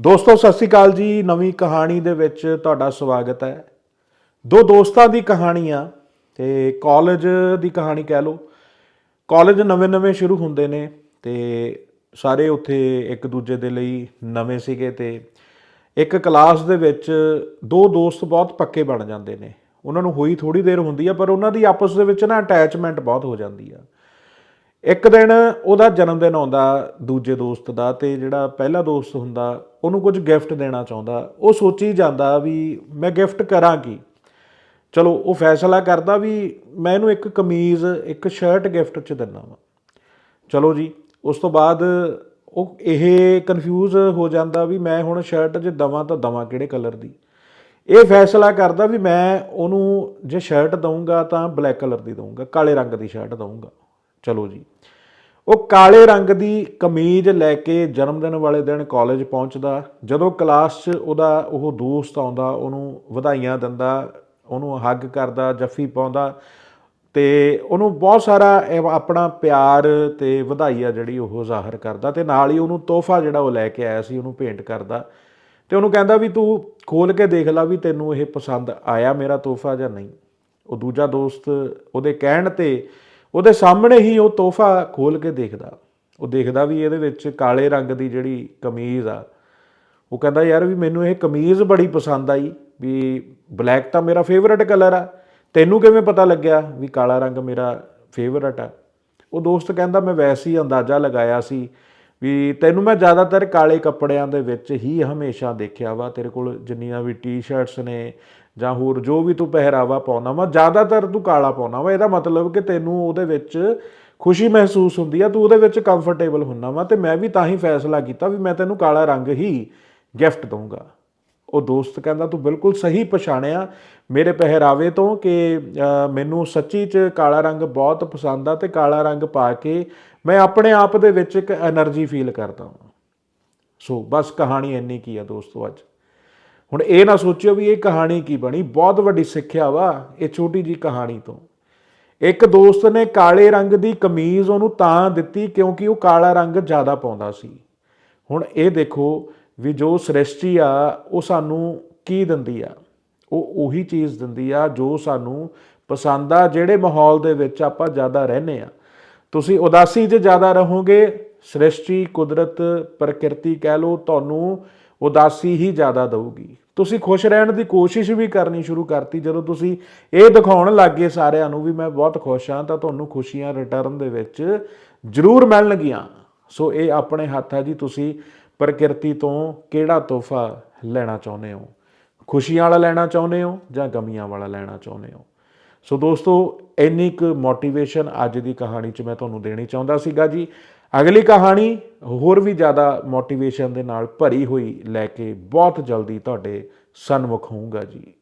ਦੋਸਤੋ, ਸਤਿ ਸ਼੍ਰੀ ਅਕਾਲ ਜੀ। ਨਵੀਂ ਕਹਾਣੀ ਦੇ ਵਿੱਚ ਤੁਹਾਡਾ ਸਵਾਗਤ ਹੈ। ਦੋ ਦੋਸਤਾਂ ਦੀ ਕਹਾਣੀ ਆ ਤੇ ਕਾਲਜ ਦੀ ਕਹਾਣੀ ਕਹਿ ਲਓ। ਕਾਲਜ ਨਵੇਂ-ਨਵੇਂ ਸ਼ੁਰੂ ਹੁੰਦੇ ਨੇ ਤੇ ਸਾਰੇ ਉੱਥੇ ਇੱਕ ਦੂਜੇ ਦੇ ਲਈ ਨਵੇਂ ਸੀਗੇ ਤੇ ਇੱਕ ਕਲਾਸ ਦੇ ਵਿੱਚ ਦੋ ਦੋਸਤ ਬਹੁਤ ਪੱਕੇ ਬਣ ਜਾਂਦੇ ਨੇ। ਉਹਨਾਂ ਨੂੰ ਹੋਈ ਥੋੜੀ ਦੇਰ ਹੁੰਦੀ ਆ, ਪਰ ਉਹਨਾਂ ਦੀ ਆਪਸ ਦੇ ਵਿੱਚ ਨਾ ਅਟੈਚਮੈਂਟ ਬਹੁਤ ਹੋ ਜਾਂਦੀ ਆ। ਇੱਕ ਦਿਨ ਉਹਦਾ ਜਨਮ ਦਿਨ ਆਉਂਦਾ ਦੂਜੇ ਦੋਸਤ ਦਾ ਤੇ ਜਿਹੜਾ ਪਹਿਲਾ ਦੋਸਤ ਹੁੰਦਾ, ਉਹਨੂੰ ਕੁਝ ਗਿਫਟ ਦੇਣਾ ਚਾਹੁੰਦਾ। ਉਹ ਸੋਚੀ ਜਾਂਦਾ ਵੀ ਮੈਂ ਗਿਫਟ ਕਰਾਂ ਕੀ? ਚਲੋ, ਉਹ ਫੈਸਲਾ ਕਰਦਾ ਵੀ ਮੈਂ ਇਹਨੂੰ ਇੱਕ ਕਮੀਜ਼, ਇੱਕ ਸ਼ਰਟ ਗਿਫਟ ਚ ਦਿੰਦਾ ਵਾਂ। ਚਲੋ ਜੀ, ਉਸ ਤੋਂ ਬਾਅਦ ਉਹ ਇਹ ਕਨਫਿਊਜ਼ ਹੋ ਜਾਂਦਾ ਵੀ ਮੈਂ ਹੁਣ ਸ਼ਰਟ ਜੇ ਦਵਾਂ ਤਾਂ ਦਵਾਂ ਕਿਹੜੇ ਕਲਰ ਦੀ? ਇਹ ਫੈਸਲਾ ਕਰਦਾ ਵੀ ਮੈਂ ਉਹਨੂੰ ਜੇ ਸ਼ਰਟ ਦਊਂਗਾ ਤਾਂ ਬਲੈਕ ਕਲਰ ਦੀ ਦਊਂਗਾ, ਕਾਲੇ ਰੰਗ ਦੀ ਸ਼ਰਟ ਦਊਂਗਾ। ਚਲੋ ਜੀ। ਉਹ ਕਾਲੇ ਰੰਗ ਦੀ ਕਮੀਜ਼ ਲੈ ਕੇ ਜਨਮ ਦਿਨ ਵਾਲੇ ਦਿਨ ਕਾਲਜ ਪਹੁੰਚਦਾ। ਜਦੋਂ ਕਲਾਸ 'ਚ ਉਹਦਾ ਉਹ ਦੋਸਤ ਆਉਂਦਾ, ਉਹਨੂੰ ਵਧਾਈਆਂ ਦਿੰਦਾ, ਉਹਨੂੰ ਹੱਗ ਕਰਦਾ, ਜੱਫੀ ਪਾਉਂਦਾ ਤੇ ਉਹਨੂੰ ਬਹੁਤ ਸਾਰਾ ਆਪਣਾ ਪਿਆਰ ਤੇ ਵਧਾਈ ਆ ਜਿਹੜੀ ਉਹ ਜ਼ਾਹਰ ਕਰਦਾ ਤੇ ਨਾਲ ਹੀ ਉਹਨੂੰ ਤੋਹਫਾ ਜਿਹੜਾ ਉਹ ਲੈ ਕੇ ਆਇਆ ਸੀ, ਉਹਨੂੰ ਭੇਂਟ ਕਰਦਾ। ਤੇ ਉਹਨੂੰ ਕਹਿੰਦਾ ਵੀ ਤੂੰ ਖੋਲ ਕੇ ਦੇਖ ਲੈ ਵੀ ਤੈਨੂੰ ਇਹ ਪਸੰਦ ਆਇਆ ਮੇਰਾ ਤੋਹਫਾ ਜਾਂ ਨਹੀਂ। ਉਹ ਦੂਜਾ ਦੋਸਤ ਉਹਦੇ ਕਹਿਣ ਤੇ ਉਹਦੇ ਸਾਹਮਣੇ ਹੀ ਉਹ ਤੋਹਫਾ ਖੋਲ ਕੇ ਦੇਖਦਾ। ਉਹ ਦੇਖਦਾ ਵੀ ਇਹਦੇ ਵਿੱਚ ਕਾਲੇ ਰੰਗ ਦੀ ਜਿਹੜੀ ਕਮੀਜ਼ ਆ, ਉਹ ਕਹਿੰਦਾ, ਯਾਰ ਵੀ ਮੈਨੂੰ ਇਹ ਕਮੀਜ਼ ਬੜੀ ਪਸੰਦ ਆਈ, ਵੀ ਬਲੈਕ ਤਾਂ ਮੇਰਾ ਫੇਵਰਟ ਕਲਰ ਆ। ਤੈਨੂੰ ਕਿਵੇਂ ਪਤਾ ਲੱਗਿਆ ਵੀ ਕਾਲਾ ਰੰਗ ਮੇਰਾ ਫੇਵਰਟ ਆ? ਉਹ ਦੋਸਤ ਕਹਿੰਦਾ, ਮੈਂ ਵੈਸੇ ਹੀ ਅੰਦਾਜ਼ਾ ਲਗਾਇਆ ਸੀ ਵੀ ਤੈਨੂੰ ਮੈਂ ਜ਼ਿਆਦਾਤਰ ਕਾਲੇ ਕੱਪੜਿਆਂ ਦੇ ਵਿੱਚ ਹੀ ਹਮੇਸ਼ਾ ਦੇਖਿਆ ਵਾ। ਤੇਰੇ ਕੋਲ ਜਿੰਨੀਆਂ ਵੀ ਟੀ-ਸ਼ਰਟਸ ਨੇ ਜਾਂ ਹੋਰ ਜੋ ਵੀ ਤੂੰ ਪਹਿਰਾਵਾ ਪਾਉਣਾ ਵਾ, ਜ਼ਿਆਦਾਤਰ ਤੂੰ ਕਾਲਾ ਪਾਉਣਾ ਵਾ। ਇਹਦਾ ਮਤਲਬ ਕਿ ਤੈਨੂੰ ਉਹਦੇ ਵਿੱਚ ਖੁਸ਼ੀ ਮਹਿਸੂਸ ਹੁੰਦੀ ਆ, ਤੂੰ ਉਹਦੇ ਵਿੱਚ ਕੰਫਰਟੇਬਲ ਹੁੰਨਾ ਵਾ ਤੇ ਮੈਂ ਵੀ ਤਾਂ ਹੀ ਫੈਸਲਾ ਕੀਤਾ ਵੀ ਮੈਂ ਤੈਨੂੰ ਕਾਲਾ ਰੰਗ ਹੀ ਗਿਫਟ ਦਊਂਗਾ। ਉਹ ਦੋਸਤ ਕਹਿੰਦਾ, ਤੂੰ ਬਿਲਕੁਲ ਸਹੀ ਪਛਾਣਿਆ ਮੇਰੇ ਪਹਿਰਾਵੇ ਤੋਂ ਕਿ ਮੈਨੂੰ ਸੱਚੀ 'ਚ ਕਾਲਾ ਰੰਗ ਬਹੁਤ ਪਸੰਦ ਆ ਤੇ ਕਾਲਾ ਰੰਗ ਪਾ ਕੇ ਮੈਂ ਆਪਣੇ ਆਪ ਦੇ ਵਿੱਚ ਇੱਕ એનર્ਜੀ ਫੀਲ ਕਰਦਾ ਹਾਂ ਸੋ ਬਸ ਕਹਾਣੀ ਇੰਨੀ ਕੀ ਆ ਦੋਸਤੋ ਅੱਜ। ਹੁਣ ਇਹ ਨਾ ਸੋਚਿਓ ਵੀ ਇਹ ਕਹਾਣੀ ਕੀ ਬਣੀ? ਬਹੁਤ ਵੱਡੀ ਸਿੱਖਿਆ ਵਾ ਇਹ ਛੋਟੀ ਜੀ ਕਹਾਣੀ ਤੋਂ। ਇੱਕ ਦੋਸਤ ਨੇ ਕਾਲੇ ਰੰਗ ਦੀ ਕਮੀਜ਼ ਉਹਨੂੰ ਤਾਂ ਦਿੱਤੀ ਕਿਉਂਕਿ ਉਹ ਕਾਲਾ ਰੰਗ ਜ਼ਿਆਦਾ ਪਾਉਂਦਾ ਸੀ। ਹੁਣ ਇਹ ਦੇਖੋ ਵੀ ਜੋ ਸ੍ਰਿਸ਼ਟੀ ਆ, ਉਹ ਸਾਨੂੰ ਕੀ ਦਿੰਦੀ ਆ? ਉਹ ਉਹੀ ਚੀਜ਼ ਦਿੰਦੀ ਆ ਜੋ ਸਾਨੂੰ ਪਸੰਦ ਆ, ਜਿਹੜੇ ਮਾਹੌਲ ਦੇ ਵਿੱਚ ਆਪਾਂ ਜ਼ਿਆਦਾ ਰਹਿੰਦੇ ਆ। ਤੁਸੀਂ ਉਦਾਸੀ 'ਚ ਜ਼ਿਆਦਾ ਰਹੋਗੇ, ਸ੍ਰਿਸ਼ਟੀ, ਕੁਦਰਤ, ਪ੍ਰਕਿਰਤੀ ਕਹਿ ਲਓ, ਤੁਹਾਨੂੰ ਉਦਾਸੀ ਹੀ ਜ਼ਿਆਦਾ ਦਊਗੀ। ਤੁਸੀਂ ਖੁਸ਼ ਰਹਿਣ ਦੀ ਕੋਸ਼ਿਸ਼ ਵੀ ਕਰਨੀ ਸ਼ੁਰੂ ਕਰਤੀ। ਜਦੋਂ ਤੁਸੀਂ ਇਹ ਦਿਖਾਉਣ ਲੱਗੇ ਸਾਰਿਆਂ ਨੂੰ ਵੀ ਮੈਂ ਬਹੁਤ ਖੁਸ਼ ਹਾਂ, ਤਾਂ ਤੁਹਾਨੂੰ ਖੁਸ਼ੀਆਂ ਰਿਟਰਨ ਦੇ ਵਿੱਚ ਜ਼ਰੂਰ ਮਿਲਣਗੀਆਂ। ਸੋ ਇਹ ਆਪਣੇ ਹੱਥ ਆ ਜੀ, ਤੁਸੀਂ ਪ੍ਰਕਿਰਤੀ ਤੋਂ ਕਿਹੜਾ ਤੋਹਫਾ ਲੈਣਾ ਚਾਹੁੰਦੇ ਹੋ? ਖੁਸ਼ੀਆਂ ਵਾਲਾ ਲੈਣਾ ਚਾਹੁੰਦੇ ਹੋ ਜਾਂ ਗਮੀਆਂ ਵਾਲਾ ਲੈਣਾ ਚਾਹੁੰਦੇ ਹੋ? ਸੋ ਦੋਸਤੋ, ਇੰਨੀ ਕੁ ਮੋਟੀਵੇਸ਼ਨ ਅੱਜ ਦੀ ਕਹਾਣੀ 'ਚ ਮੈਂ ਤੁਹਾਨੂੰ ਦੇਣੀ ਚਾਹੁੰਦਾ ਸੀਗਾ ਜੀ। ਅਗਲੀ ਕਹਾਣੀ ਹੋਰ ਵੀ ਜ਼ਿਆਦਾ ਮੋਟੀਵੇਸ਼ਨ ਦੇ ਨਾਲ ਭਰੀ ਹੋਈ ਲੈ ਕੇ ਬਹੁਤ ਜਲਦੀ ਤੁਹਾਡੇ ਸਨਮੁਖ ਹੋਊਗਾ ਜੀ।